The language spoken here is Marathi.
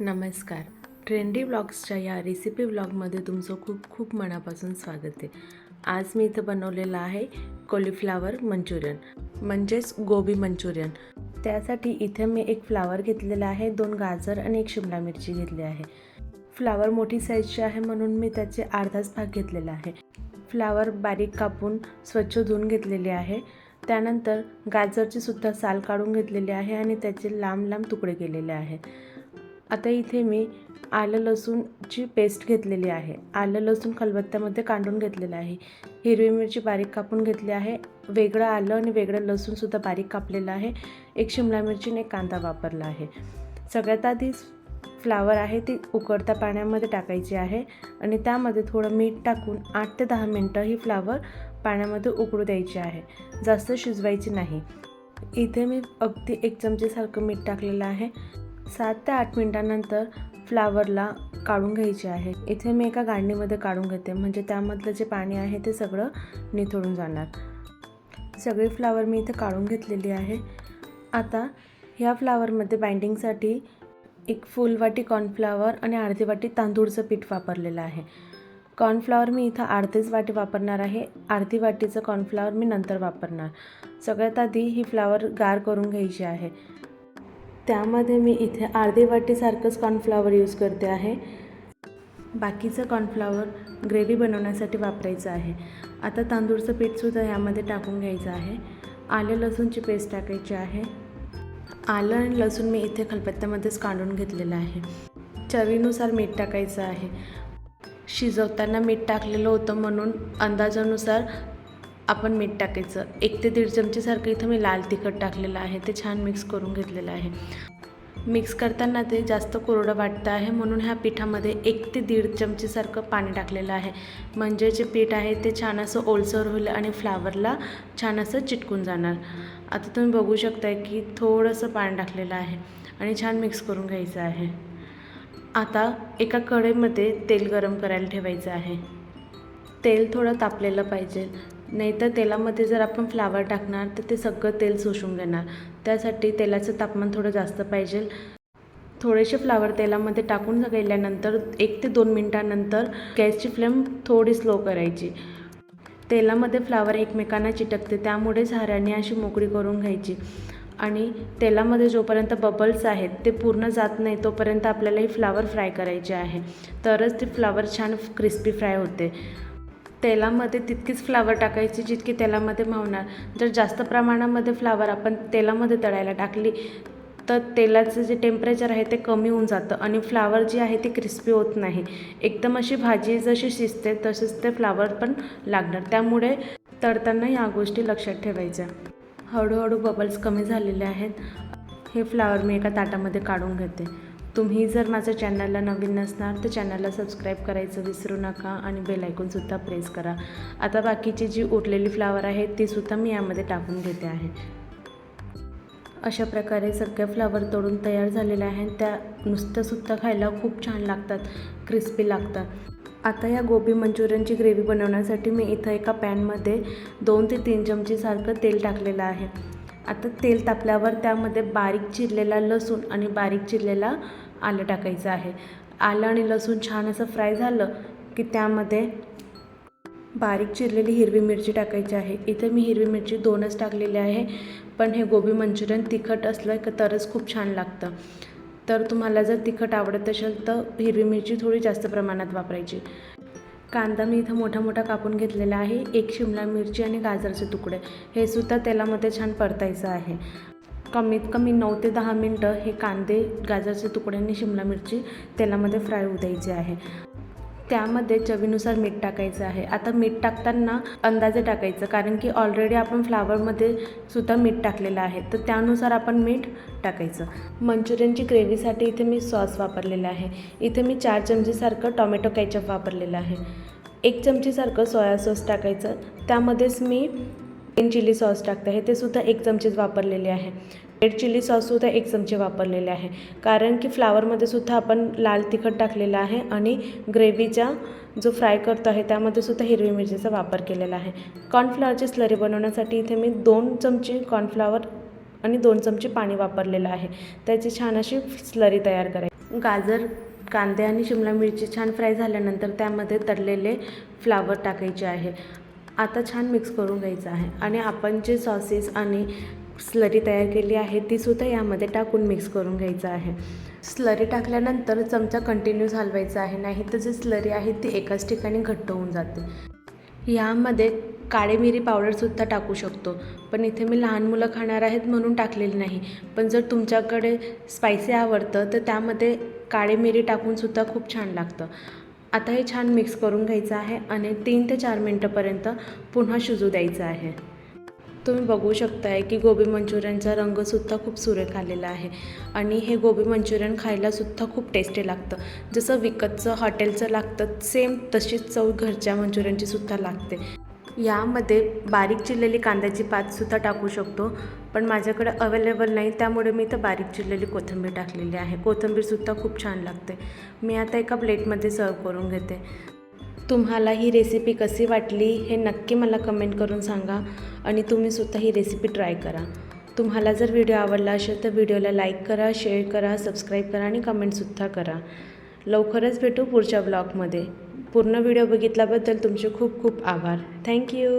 नमस्कार. ट्रेंडी ब्लॉग्सच्या या रेसिपी ब्लॉगमध्ये तुमचं खूप खूप मनापासून स्वागत आहे. आज मी इथं बनवलेलं आहे कॉलीफ्लावर मंचुरियन म्हणजेच गोबी मंचुरियन. त्यासाठी इथे मी एक फ्लावर घेतलेला आहे दोन गाजर आणि एक शिमला मिरची घेतली आहे. फ्लावर मोठी साईजची आहे म्हणून मी त्याचे अर्धाच भाग घेतलेला आहे. फ्लावर बारीक कापून स्वच्छ धुवून घेतलेले आहे. त्यानंतर गाजरची सुद्धा साल काढून घेतलेली आहे आणि त्याचे लांब लांब तुकडे केलेले आहे. आता इथे मी आलं लसूणची पेस्ट घेतलेली आहे. आलं लसूण खलबत्त्यामध्ये कांडून घेतलेलं आहे. हिरवी मिरची बारीक कापून घेतली आहे. वेगळं आलं आणि वेगळं लसूणसुद्धा बारीक कापलेलं आहे. एक शिमला मिरची आणि एक कांदा वापरला आहे. सगळ्यात आधी फ्लावर आहे ती उकडता पाण्यामध्ये टाकायची आहे आणि त्यामध्ये थोडं मीठ टाकून आठ ते दहा मिनटं ही फ्लावर पाण्यामध्ये उकडू द्यायची आहे. जास्त शिजवायची नाही. इथे मी अगदी एक चमचेसारखं मीठ टाकलेलं आहे. सात ते आठ मिनटानंतर फ्लावरला काढून घ्यायचे आहे. इथे मी एका गाडणीमध्ये काढून घेते. म्हणजे त्यामधलं जे पाणी आहे ते सगळं निथळून जाणार. सगळी फ्लावर मी इथे काढून घेतलेली आहे. आता ह्या फ्लावरमध्ये बाइंडिंगसाठी एक फुल वाटी कॉर्नफ्लावर आणि अर्धी वाटी तांदूळचं पीठ वापरलेलं आहे. कॉर्नफ्लावर मी इथं अर्धीच वाटी वापरणार आहे. अर्धी वाटीचं कॉर्नफ्लावर मी नंतर वापरणार. सगळ्यात आधी ही फ्लावर गार करून घ्यायची आहे. त्यामध्ये मी इथे अर्धी वाटीसारखंच कॉर्नफ्लावर यूज करते आहे. बाकीचं कॉर्नफ्लावर ग्रेव्ही बनवण्यासाठी वापरायचं आहे. आता तांदूळचं पीठसुद्धा यामध्ये टाकून घ्यायचं आहे. आलं लसूणची पेस्ट टाकायची आहे. आलं आणि लसूण मी इथे खलबत्त्यामध्येच काढून घेतलेलं आहे. चवीनुसार मीठ टाकायचं आहे. शिजवताना मीठ टाकलेलं होतं म्हणून अंदाजानुसार आपण मीठ टाकायचं. एक ते दीड चमचेसारखं इथं मी लाल तिखट टाकलेलं आहे. ते छान मिक्स करून घेतलेलं आहे. मिक्स करताना ते जास्त कोरडं वाटतं आहे. म्हणून ह्या पिठामध्ये एक ते दीड चमचेसारखं पाणी टाकलेलं आहे. म्हणजे जे पीठ आहे ते छान असं ओलसर होईल आणि फ्लावरला छान असं चिटकून जाणार. आता तुम्ही बघू शकताय की थोडंसं पाणी टाकलेलं आहे आणि छान मिक्स करून घ्यायचं आहे. आता एका कढईमध्ये तेल गरम करायला ठेवायचं आहे. तेल थोडं तापलेलं पाहिजे. नाहीतर तेलामध्ये जर आपण फ्लावर टाकणार तर ते सगळं तेल शोषून घेणार. त्यासाठी तेलाचं तापमान थोडं जास्त पाहिजे. थोडेसे फ्लावर तेलामध्ये टाकून गेल्यानंतर एक ते दोन मिनटानंतर गॅसची फ्लेम थोडी स्लो करायची. तेलामध्ये फ्लावर एकमेकांना चिटकते त्यामुळे झाऱ्याने अशी मोकळी करून घ्यायची. आणि तेलामध्ये जोपर्यंत बबल्स आहेत ते पूर्ण जात नाही तोपर्यंत आपल्याला ही फ्लावर फ्राय करायचे आहे. तरच ती फ्लावर छान क्रिस्पी फ्राय होते. तेलामध्ये तितकीच फ्लावर टाकायची जितकी तेलामध्ये मावणार जर जास्त प्रमाणामध्ये फ्लावर आपण तेलामध्ये तळायला टाकली तर तेलाचं जे टेम्परेचर आहे ते कमी होऊन जातं आणि फ्लावर जी आहे ती क्रिस्पी होत नाही. एकदम अशी भाजी जशी शिजते तसेच ते फ्लावर पण लागणार. त्यामुळे तळताना या गोष्टी लक्षात ठेवायच्या. हळूहळू बबल्स कमी झालेले आहेत. हे फ्लावर मी एका ताटामध्ये काढून घेते. तुम्ही जर माझ्या चॅनलला नवीन नसणार तर चॅनलला सबस्क्राईब करायचं विसरू नका आणि बेल आयकॉनसुद्धा प्रेस करा. आता बाकीची जी उरलेली फ्लावर आहे तीसुद्धा मी यामध्ये टाकून घेते आहे. अशा प्रकारे सगळ्या फ्लावर तोडून तयार झालेल्या आहेत. त्या नुसत्यासुद्धा खायला खूप छान लागतात क्रिस्पी लागतात. आता या गोबी मंचुरियनची ग्रेव्ही बनवण्यासाठी मी इथं एका पॅनमध्ये दोन ते तीन चमचीसारखं तेल टाकलेलं आहे. आता तेल तापल्यावर त्यामध्ये बारीक चिरलेला लसूण आणि बारीक चिरलेला आलं टाकायचं आहे. आलं आणि लसूण छान असं फ्राय झालं की त्यामध्ये बारीक चिरलेली हिरवी मिरची टाकायची आहे. इथे मी हिरवी मिरची दोनच टाकलेली आहे पण हे गोबी मंचुरियन तिखट असलं की तरच खूप छान लागतं. तर तुम्हाला जर तिखट आवडत असेल तर हिरवी मिरची थोडी जास्त प्रमाणात वापरायची. कांदा मी इथं मोठा मोठा कापून घेतलेला आहे. एक शिमला मिरची आणि गाजरचे तुकडे. हे सुद्धा तेलामध्ये छान परतायचं आहे. कमीत कमी नऊ ते दहा मिनटं हे कांदे गाजरचे तुकडे आणि शिमला मिरची तेलामध्ये फ्राय होऊ द्यायचे आहे. त्यामध्ये चवीनुसार मीठ टाकायचं आहे. आता मीठ टाकताना अंदाजे टाकायचं कारण की ऑलरेडी आपण फ्लावरमध्ये सुद्धा मीठ टाकलेलं आहे. तर त्यानुसार आपण मीठ टाकायचं. मंचुरियनची ग्रेव्हीसाठी इथे मी सॉस वापरलेला आहे. इथे मी चार चमचीसारखं टॉमॅटो कॅचअप वापरलेलं आहे. एक चमचीसारखं सोया सॉस टाकायचं. त्यामध्येच मी ग्रीन चिली सॉस टाकते आहे. ते सुद्धा एक चमचीच वापरलेले आहे. रेड चिली सॉससुद्धा एक चमचे वापरलेले आहे. कारण की फ्लावरमध्ये सुद्धा आपण लाल तिखट टाकलेलं आहे आणि ग्रेव्हीचा जो फ्राय करतो आहे त्यामध्ये सुद्धा हिरवी मिरचीचा वापर केलेला आहे. कॉर्नफ्लॉवरची स्लरी बनवण्यासाठी इथे मी दोन चमचे कॉर्नफ्लॉवर आणि दोन चमचे पाणी वापरलेलं आहे. त्याची छान अशी स्लरी तयार करायची. गाजर कांदे आणि शिमला मिरची छान फ्राय झाल्यानंतर त्यामध्ये तळलेले फ्लावर टाकायचे आहे. आता छान मिक्स करून घ्यायचं आहे. आणि आपण जे सॉसेस आणि स्लरी तयार केली आहे तीसुद्धा यामध्ये टाकून मिक्स करून घ्यायचं आहे. स्लरी टाकल्यानंतर चमचा कंटिन्यूस हलवायचा आहे नाही तर जी स्लरी आहे ती एकाच ठिकाणी घट्ट होऊन जाते. यामध्ये काळे मिरी पावडरसुद्धा टाकू शकतो पण इथे मी लहान मुलं खाणार आहेत म्हणून टाकलेली नाही. पण जर तुमच्याकडे स्पायसी आवडतं तर त्यामध्ये काळे मिरी टाकूनसुद्धा खूप छान लागतं. आता हे छान मिक्स करून घ्यायचं आहे आणि तीन ते चार मिनटंपर्यंत पुन्हा शिजू द्यायचं आहे. तुम्ही बघू शकताय की गोबी मंचुरियनचा रंगसुद्धा खूप सुरेख आलेला आहे. आणि हे गोबी मंचुरियन खायलासुद्धा खूप टेस्टी लागतं. जसं विकतचं हॉटेलचं लागतं सेम तशीच चव घरच्या मंचुरियनची सुद्धा लागते. यामध्ये बारीक चिरलेली कांद्याची पातसुद्धा टाकू शकतो पण माझ्याकडे अवेलेबल नाही त्यामुळे मी तर बारीक चिरलेली कोथिंबीर टाकलेली आहे. कोथिंबीरसुद्धा खूप छान लागते. मी आता एका प्लेटमध्ये सर्व करून घेते. तुम्हाला ही रेसिपी कशी वाटली हे नक्की मला कमेंट करून सांगा आणि तुम्हीसुद्धा ही रेसिपी ट्राय करा. तुम्हाला जर व्हिडिओ आवडला असेल तर व्हिडिओला लाईक करा शेअर करा सबस्क्राईब करा आणि कमेंटसुद्धा करा. लवकरच भेटू पुढच्या ब्लॉगमध्ये पूर्ण व्हिडिओ बघितल्याबद्दल तुमचे खूप खूप आभार. थँक्यू